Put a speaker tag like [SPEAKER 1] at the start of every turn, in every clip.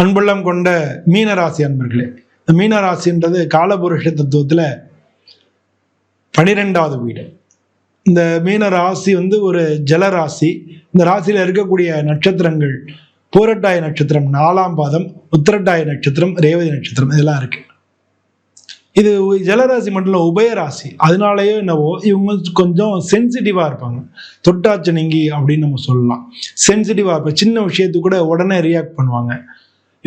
[SPEAKER 1] அன்புள்ளம் கொண்ட மீனராசி அன்பர்களே இந்த மீனராசின்றது காலபுருஷ தத்துவத்தில் பனிரெண்டாவது வீடு. இந்த மீன ராசி வந்து ஒரு ஜலராசி. இந்த ராசியில் இருக்கக்கூடிய நட்சத்திரங்கள் பூரட்டாய நட்சத்திரம் நாலாம் பாதம் உத்திரட்டாய நட்சத்திரம் ரேவதி நட்சத்திரம் இதெல்லாம் இருக்கு. இது ஜலராசி மட்டும் இல்லை உபயராசி அதனாலயோ என்னவோ இவங்க கொஞ்சம் சென்சிட்டிவாக இருப்பாங்க. தொட்டாச்சு நீங்கி அப்படின்னு நம்ம சொல்லலாம். சென்சிட்டிவாக இருப்பாங்க. சின்ன விஷயத்துக்கு கூட உடனே ரியாக்ட் பண்ணுவாங்க.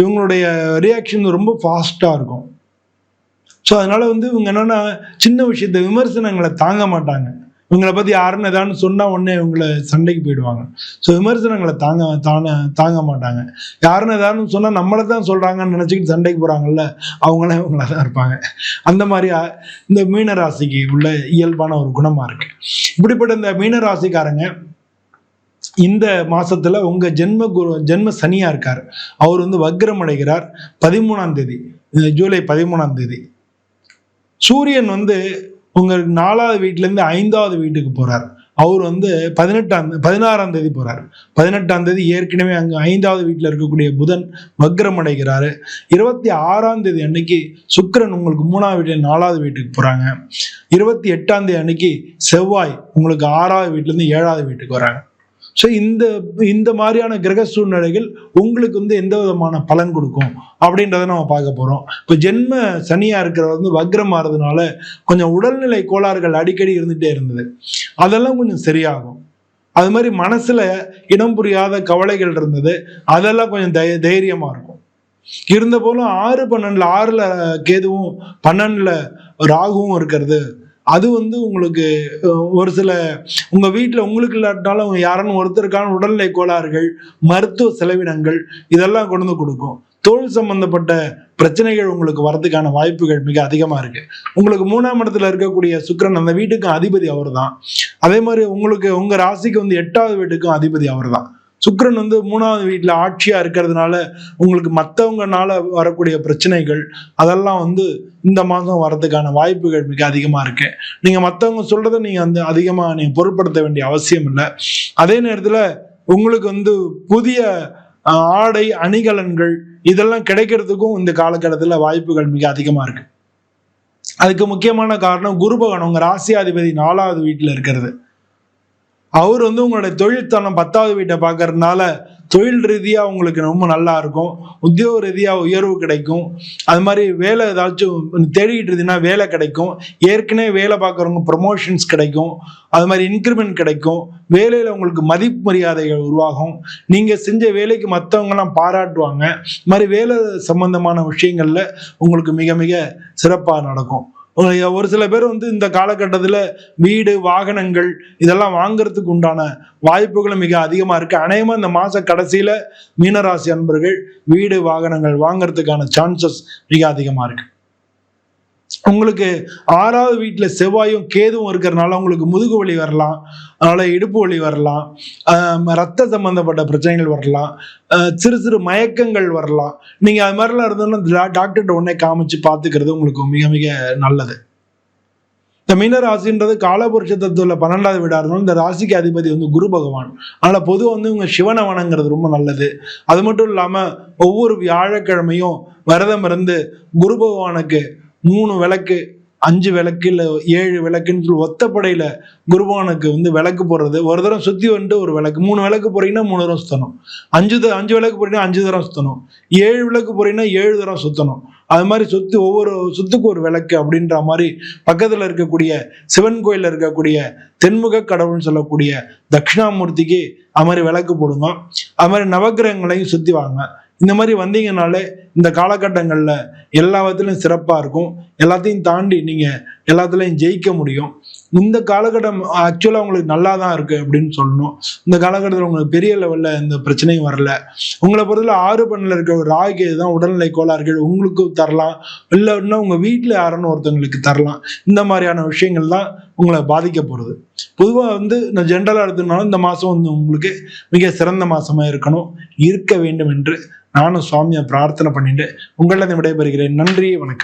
[SPEAKER 1] இவங்களுடைய ரியாக்ஷன் ரொம்ப ஃபாஸ்ட்டாக இருக்கும். ஸோ அதனால் வந்து இவங்க என்னென்னா சின்ன விஷயத்த விமர்சனங்களை தாங்க மாட்டாங்க. இவங்களை பற்றி யாருன்னு ஏதான்னு சொன்னால் உடனே இவங்களை சண்டைக்கு போயிடுவாங்க. ஸோ விமர்சனங்களை தாங்க தான தாங்க மாட்டாங்க. யாருன்னு ஏதான்னு சொன்னால் நம்மளை தான் சொல்கிறாங்கன்னு நினச்சிக்கிட்டு சண்டைக்கு போகிறாங்கல்ல அவங்களாம் இவங்கள தான் இருப்பாங்க. அந்த மாதிரி இந்த மீனராசிக்கு உள்ள இயல்பான ஒரு குணமாக இருக்குது இப்படிப்பட்ட இந்த மீனராசிக்காரங்க இந்த மாசத்துல உங்க ஜென்ம குரு ஜென்ம சனியா இருக்கார். அவர் வந்து வக்ரம் அடைகிறார் பதிமூணாம் தேதி ஜூலை பதிமூணாம் தேதி. சூரியன் வந்து உங்க நாலாவது வீட்டுல இருந்து ஐந்தாவது வீட்டுக்கு போறார். அவர் வந்து பதினெட்டாம் பதினாறாம் தேதி போறார். பதினெட்டாம் தேதி ஏற்கனவே அங்க ஐந்தாவது வீட்டுல இருக்கக்கூடிய புதன் வக்ரம் அடைகிறாரு. இருபத்தி ஆறாம் தேதி அன்னைக்கு சுக்கரன் உங்களுக்கு மூணாவது வீட்டுல நாலாவது வீட்டுக்கு போறாங்க. இருபத்தி எட்டாம் தேதி அன்னைக்கு செவ்வாய் உங்களுக்கு ஆறாவது வீட்டுல இருந்து ஏழாவது வீட்டுக்கு வராங்க. ஸோ இந்த இந்த மாதிரியான கிரக சூழ்நிலைகள் உங்களுக்கு வந்து எந்த விதமான பலன் கொடுக்கும்? அப்படின்றத நம்ம பார்க்க போகிறோம் இப்போ ஜென்ம சனியாக இருக்கிறவர் வந்து வக்ரம் ஆகிறதுனால கொஞ்சம் உடல்நிலை கோளாறுகள் அடிக்கடி இருந்துகிட்டே இருந்தது. அதெல்லாம் கொஞ்சம் சரியாகும். அது மாதிரி மனசில் இடம் புரியாத கவலைகள் இருந்தது. அதெல்லாம் கொஞ்சம் தை தைரியமாக இருக்கும். இருந்த போலும் ஆறு பன்னெண்டில் ஆறில் கேதுவும் பன்னெண்டில் ராகுவும் இருக்கிறது. அது வந்து உங்களுக்கு ஒரு சில உங்க வீட்டில் உங்களுக்கு இல்லாட்டினாலும் அவங்க யாருன்னு ஒருத்தருக்கான உடல்நிலை கோளாறுகள் மருத்துவ செலவினங்கள் இதெல்லாம் கொண்டு வந்து கொடுக்கும். தோல் சம்பந்தப்பட்ட பிரச்சனைகள் உங்களுக்கு வரதுக்கான வாய்ப்புகள் மிக அதிகமாக இருக்கு. உங்களுக்கு மூணாம் இடத்துல இருக்கக்கூடிய சுக்கிரன் அந்த வீட்டுக்கும் அதிபதி அவர் தான் அதே மாதிரி உங்களுக்கு உங்க ராசிக்கு வந்து எட்டாவது வீட்டுக்கும் அதிபதி அவர் தான் சுக்கரன் வந்து மூணாவது வீட்டில் ஆட்சியாக இருக்கிறதுனால உங்களுக்கு மற்றவங்கனால வரக்கூடிய பிரச்சனைகள் அதெல்லாம் வந்து இந்த மாதம் வரதுக்கான வாய்ப்புகள் மிக அதிகமாக இருக்கு. நீங்கள் மற்றவங்க சொல்கிறத நீங்கள் வந்து அதிகமாக நீங்கள் பொருட்படுத்த வேண்டிய அவசியம் இல்லை. அதே நேரத்தில் உங்களுக்கு வந்து புதிய ஆடை அணிகலன்கள் இதெல்லாம் கிடைக்கிறதுக்கும் இந்த காலக்கட்டத்தில் வாய்ப்புகள் மிக அதிகமாக இருக்குது அதுக்கு முக்கியமான காரணம் குருபகன் உங்கள் ராசியாதிபதி நாலாவது வீட்டில் இருக்கிறது. அவர் வந்து உங்களுடைய தொழில் தனம் பத்தாவது வீட்டை பார்க்கறதுனால தொழில் ரீதியா உங்களுக்கு ரொம்ப நல்லா இருக்கும். உத்தியோக ரீதியா உயர்வு கிடைக்கும். அது மாதிரி வேலை ஏதாச்சும் தேடிக்கிட்டு இருந்தீங்கன்னா வேலை கிடைக்கும். ஏற்கனவே வேலை பார்க்குறவங்க ப்ரொமோஷன்ஸ் கிடைக்கும். அது மாதிரி இன்க்ரிமெண்ட் கிடைக்கும். வேலையில உங்களுக்கு மதிப்பு மரியாதைகள் உருவாகும். நீங்க செஞ்ச வேலைக்கு மற்றவங்கலாம் பாராட்டுவாங்க. இது மாதிரி வேலை சம்பந்தமான விஷயங்கள்ல உங்களுக்கு மிக மிக சிறப்பாக நடக்கும். ஒரு- சில பேர் வந்து இந்த காலகட்டத்தில் வீடு வாகனங்கள் இதெல்லாம் வாங்குறதுக்கு உண்டான வாய்ப்புகளும் மிக அதிகமாக இருக்குது அநேகமாக இந்த மாத கடைசியில் மீனராசி அன்பர்கள் வீடு வாகனங்கள் வாங்குறதுக்கான சான்சஸ் மிக அதிகமாக இருக்குது உங்களுக்கு ஆறாவது வீட்டில் செவ்வாயும் கேதுவும் இருக்கிறனால உங்களுக்கு முதுகு வலி வரலாம் அதனால் இடுப்பு வலி வரலாம் ரத்த சம்பந்தப்பட்ட பிரச்சனைகள் வரலாம் சிறு சிறு மயக்கங்கள் வரலாம். நீங்கள் அது மாதிரிலாம் இருந்தோன்னா டாக்டர்கிட்ட உடனே காமிச்சு பார்த்துக்கிறது உங்களுக்கு மிக மிக நல்லது. இந்த மீன ராசின்றது காலபுருஷ தத்துவத்துல பன்னெண்டாவது வீடாக இருந்தாலும் இந்த ராசிக்கு அதிபதி வந்து குரு பகவான். அதனால் பொதுவாக வந்து இவங்க சிவனை வணங்குறது ரொம்ப நல்லது. அது மட்டும் இல்லாமல் ஒவ்வொரு வியாழக்கிழமையும் விரதம் இருந்து குரு பகவானுக்கு மூணு விளக்கு அஞ்சு விளக்கு இல்லை ஏழு விளக்குன்னு சொல்லி ஒத்தப்படையில குருபானுக்கு வந்து விளக்கு போடுறது. ஒரு தரம் சுத்தி வந்துட்டு ஒரு விளக்கு. மூணு விளக்கு போறீங்கன்னா மூணு தரம் சுத்தணும். அஞ்சு த- அஞ்சு விளக்கு போறீங்கன்னா அஞ்சு தரம் சுத்தணும். ஏழு விளக்கு போறீங்கன்னா ஏழு தரம் சுத்தணும். அது மாதிரி சுத்தி ஒவ்வொரு சுத்துக்கு ஒரு விளக்கு அப்படின்ற மாதிரி பக்கத்துல இருக்கக்கூடிய சிவன் கோயிலில் இருக்கக்கூடிய தென்முக கடவுள்னு சொல்லக்கூடிய தட்சிணாமூர்த்திக்கு அது மாதிரி விளக்கு போடுங்க. அது மாதிரி நவக்கிரகங்களையும் சுத்தி வாங்க. இந்த மாதிரி வந்தீங்கனாலே இந்த காலகட்டங்களில் எல்லா விதத்துலையும் இருக்கும். எல்லாத்தையும் தாண்டி நீங்கள் எல்லாத்துலேயும் ஜெயிக்க முடியும். இந்த காலகட்டம் ஆக்சுவலாக உங்களுக்கு நல்லா தான் இருக்குது அப்படின்னு சொல்லணும். இந்த காலகட்டத்தில் உங்களுக்கு பெரிய லெவலில் எந்த பிரச்சனையும் வரல. உங்களை பொறுத்தல ஆறு பண்ணில் இருக்க ஒரு ராகு தான் உடல்நிலை கோளாறுகள் உங்களுக்கு தரலாம். இல்லைன்னா உங்கள் வீட்டில் யாருன்னு ஒருத்தவங்களுக்கு தரலாம். இந்த மாதிரியான விஷயங்கள் தான் உங்களை பாதிக்க போகிறது பொதுவாக வந்து நான் ஜென்ரலாக எடுத்துனாலும் இந்த மாதம் வந்து உங்களுக்கு மிக சிறந்த மாதமாக இருக்கணும். இருக்க வேண்டும் என்று நானும் சுவாமியை பிரார்த்தனை பண்ணிட்டு உங்களிடம் விடைபெறுகிறேன். நன்றி வணக்கம்.